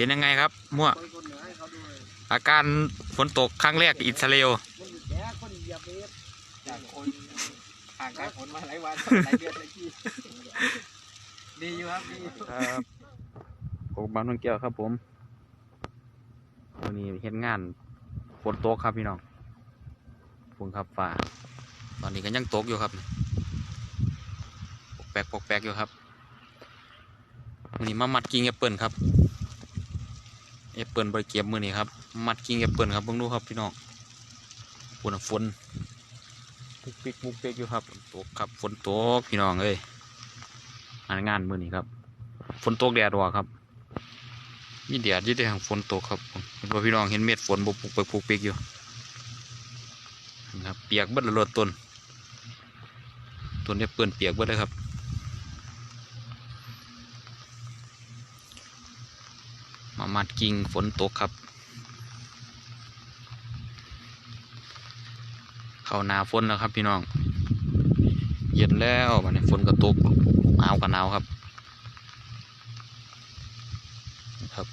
เป็นยังไงครับมั่วคนคนเหนือให้เขาด้วยอาการฝนตกครั้งแรกอิสราเอลคนอยู่แก่คนเหยียบเวฟจากคนห่างไกลผลมาหลายวันหลายเดือนหลายปีดีอยู่ครับดีครับผมบางนนแก้วครับผมวันนี้เห็นงานฝนตกครับพี่น้องฝนครับฟ้าตอนนี้ก็ยังตกอยู่ครับปกแปกปกแปกอยู่ครับวันนี้มามัดกิ่งแอปเปิลครับ แอปเปิลบริเก็บมือนี้ครับ มัดกิ่งแอปเปิลครับเพิ่งดูครับพี่น้องฝนฝนปุกปิกปุกปิกอยู่ครับฝนตกครับฝนตกพี่น้องเอ้ยงานงานมือนี้ครับฝนตกแดดออกครับมีแดดยี่แต่ทางฝนตกครับเห็นว่าพี่น้องเห็นเม็ดฝนบุกปุกไปปุกปีกอยู่นะครับเปียกเบิดละรถต้นต้นได้เปื้อนเปียกเบิดเลยครับ มามัดกิ่งฝนตกครับ เข้านาฝนแล้วครับพี่น้อง เย็นแล้ววันนี้ฝนก็ตกหนาวกับหนาวครับครับ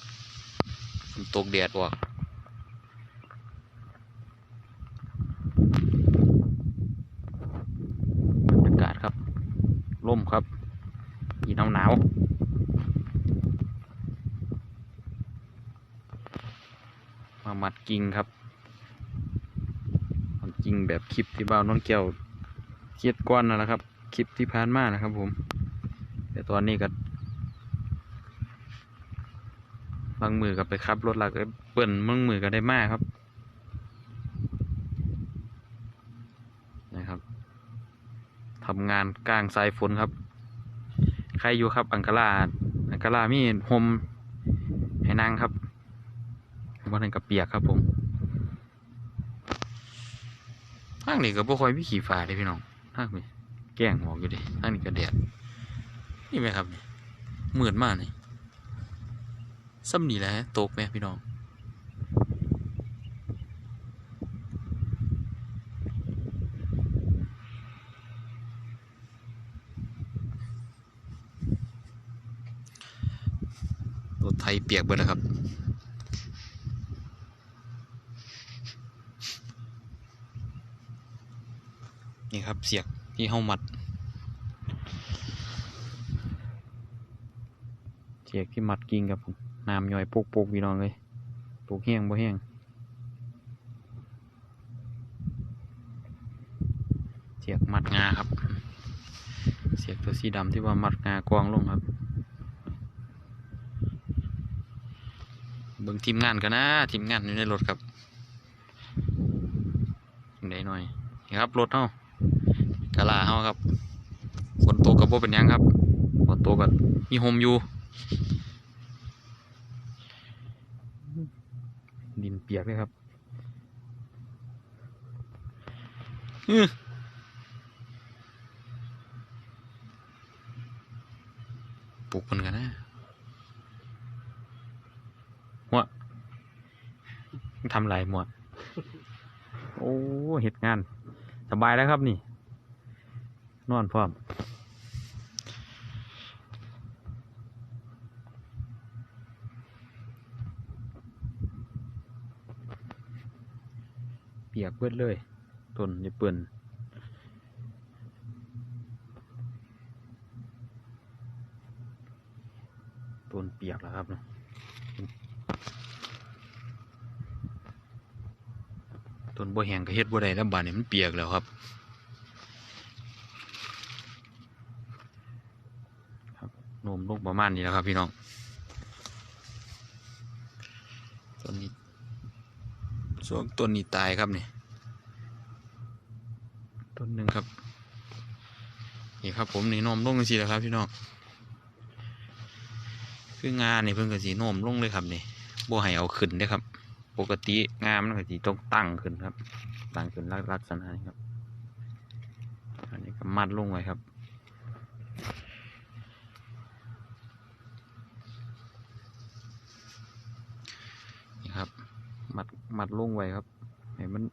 ฝนตกแดดออกบรรยากาศครับร่มครับอีหนาวหนาว มามัดกิ่งครับมัดกิ่งแบบคลิปที่บ้านน้องแก้วเครียดก้อนนั่นแหละครับ คลิปที่ผ่านมานะครับ ผม แต่ตอนนี้ก็บางมือก็ไปขับรถหลักเปิ่นบางมือก็ได้มากครับนะครับทำงานกลางสายฝนครับ ใครอยู่ครับ อังกาลาอังกาลามีโฮมให้นั่งครับ วันนั้นกับเปียกครับผมทางนี้ก็บ่ค่อยมีขี่ฟ้าเลยพี่น้องทางนี้แกล้งออกอยู่ดิทางนี้ก็แดดนี่ไหมครับนี่มืดมากนี่ซ้ำนี่แหละตกไหมพี่น้องรถไทยเปียกเบิดแล้วครับ นี่ ครับเสียกที่เฮามัด เสียกที่มัดกิ่งครับผมน้ำย่อยปุกปุกพี่น้องเลยปุกแห้งบ่แห้งเสียกมัดงาครับ เสียกตัวสีดำที่ว่ามัดงากวางลงครับเบิ่งทีมงานกันนะทีมงานอยู่ในรถครับได้หน่อยครับรถเฮาะ ลาเฮาครับฝนตกกับโบเป็นยังครับฝนตกกับมีโฮมอยู่ ดินเปียกเลยครับอือปลุกมันกันนะหัวทำไรหมดโอ้เห็ดงาน สบายแล้วครับนี่ นอนพร้อมเปียกเบิดเลยต้นจะเปื่อนต้นเปียกแล้วครับเนาะต้นบัวแห้งก็เฮ็ดบัวได้แล้วบานนี้มันเปียกแล้วครับ ครับโนมลงประมาณนี้แล้วครับพี่น้องต้นนี้ส่วนต้นนี้ตายครับนี่ต้นหนึ่งครับนี่ครับ ผมนี่โนมลงจังสีแล้วครับ พี่น้องคืองานนี่เพิ่งกระสีโนมลงเลยครับนี่บ่ให้เอาขึ้นเด้ครับ ปกติงานมันกระสีต้องตั้งขึ้นครับ ตั้งขึ้นลักษณะนี้ครับ อันนี้ก็มัดลงไว้ครับ มัดมัดลงไว้ครับให้มัน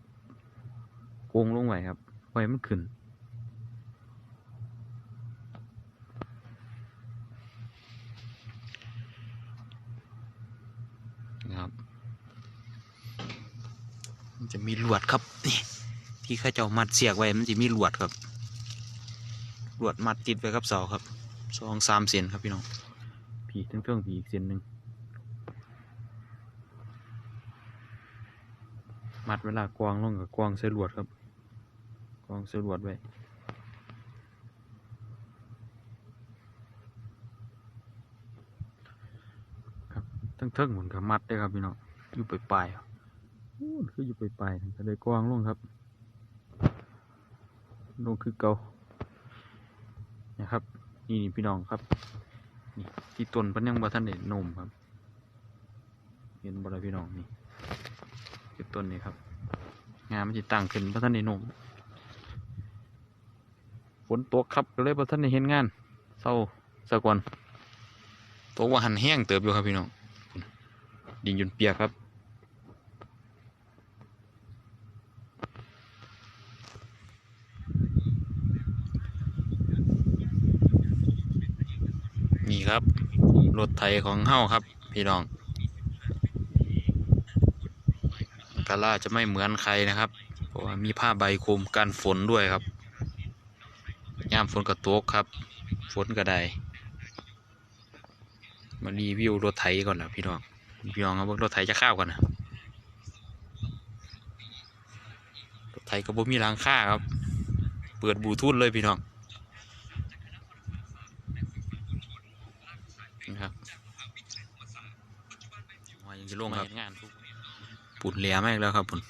โกงลงไว้ครับไว้มันขึ้นนะครับ มันจะมีลวดครับนี่ที่ข้าเจ้ามัดเสียกไว้มันจะมีลวดครับลวดมัดติดไว้ครับเสาครับสองสามเซนครับพี่น้องผีทั้งเครื่องผีอีกเซนหนึ่ง มัดเวลากวางลงกับกวางใส่ลวดครับ กวางใส่ลวดไว้ทั้งเทิงเหมือนกับมัดได้ครับพี่น้องอยู่ไปลายๆคืออยู่ไปลายๆก็เลยกว้างลงครับลงคือเกานะครับ นี่พี่น้องครับนี่ที่ต้นเพันยังบ่ทันได้นนมครับ เห็นบ่ล่ะพี่น้องนี่ คือต้นนี้ครับ งานมันจะตั้งขึ้นบ่ทันได้นมฝนตกครับก็เลยบ่ทันได้เห็นงานเศร้าสะก่อนตกว่าหันแห้งเติบอยู่ครับพี่น้องดินจนเปียกครับนี่ครับรถไถของเฮ้าครับ พี่น้อง กาล่าจะไม่เหมือนใครนะครับ เพราะว่ามีผ้าใบคลุมกันฝนด้วยครับย่ามฝนกระตกครับ ฝนกระไดมารีวิวรถไถก่อนนะพี่น้อง พี่น้องครับรถไถจะข้าวกันนะรถไถก็บ่มีรางค่าครับ เปิดบูทูธเลยพี่น้องนะครับว่ายังจะลงครับงานปุ่น เหลียมากแล้วครับปุ่น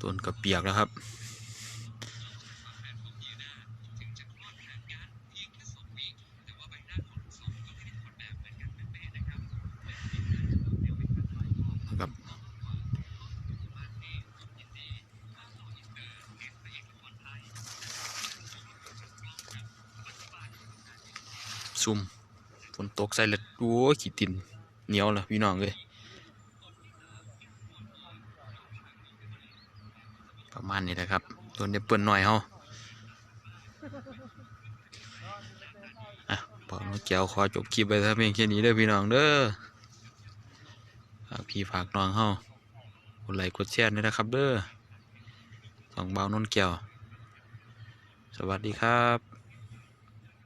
ต้นกระเปียกแล้วครับนะครับซุ่ม ฝนตกใส่เล็ดโอ้ขี้ตินเหนียวลยพี่น้องเลยประมาณนี้แหละครับตัวเนี้เปิ่นหน่อยเฮาอะบอกน้องแก้วขอจบคลิปไปถ้าเพียงแค่นี้เด้อพี่น้องเด้อฝากพี่ฝากน้องเฮากดไลค์กดแชร์ด้วยนะครับเด้อสองเบาวนนแก้วสวัสดีครับ